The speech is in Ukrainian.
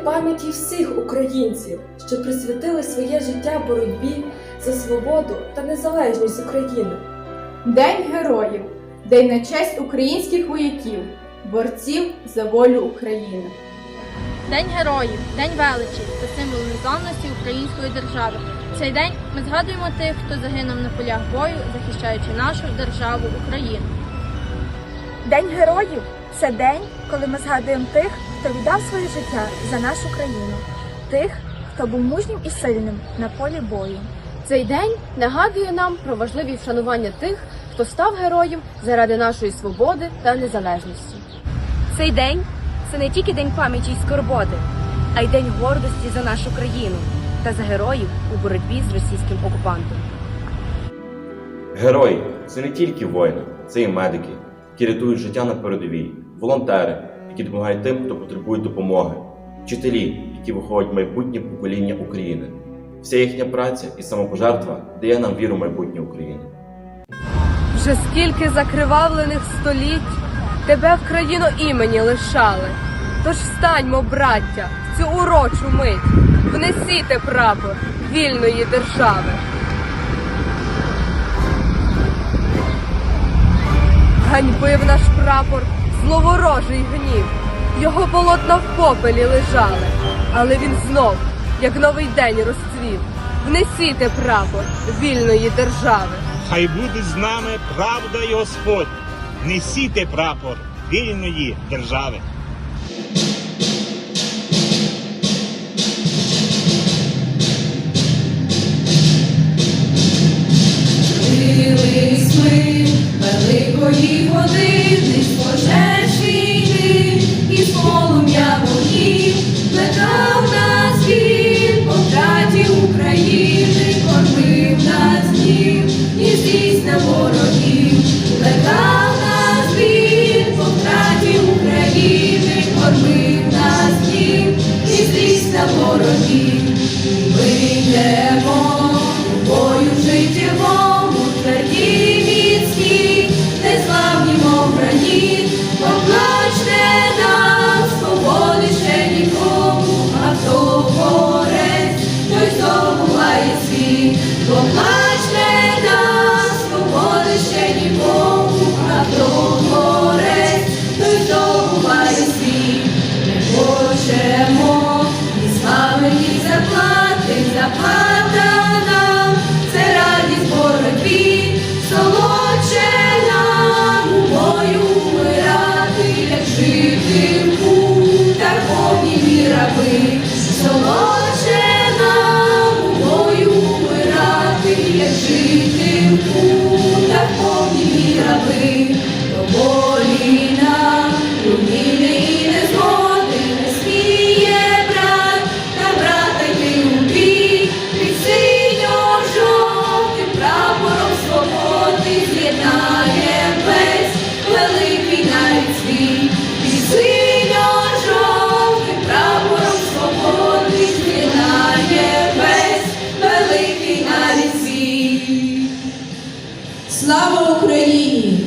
пам'яті всіх українців, що присвятили своє життя боротьбі за свободу та незалежність України. День героїв, день на честь українських вояків, борців за волю України. День героїв, день величі та символ незламності української держави. В Цей день ми згадуємо тих, хто загинув на полях бою, захищаючи нашу державу Україну. День героїв це день, коли ми згадуємо тих, хто віддав своє життя за нашу країну, тих, хто був мужнім і сильним на полі бою. Цей день нагадує нам про важливість вшанування тих, хто став героєм заради нашої свободи та незалежності. Цей день це не тільки день пам'яті й скорботи, а й день гордості за нашу країну та за героїв у боротьбі з російським окупантом. Герої це не тільки воїни, це і медики, які рятують життя на передовій, волонтери, які допомагають тим, хто потребує допомоги, вчителі, які виховують майбутнє покоління України. Вся їхня праця і самопожертва дає нам віру в майбутнє України. Вже скільки закривавлених століть тебе в країну імені лишали. Тож встаньмо, браття, в цю урочу мить, внесіте прапор вільної держави. Ганьбив наш прапор зловорожий гнів. Його полотна в попелі лежали, але він знов, як новий день розцвів. Внесіте прапор вільної держави. Хай буде з нами правда і Господь. Несіте прапор вільної держави. великої години, з пожеж 我们 Слава Україні!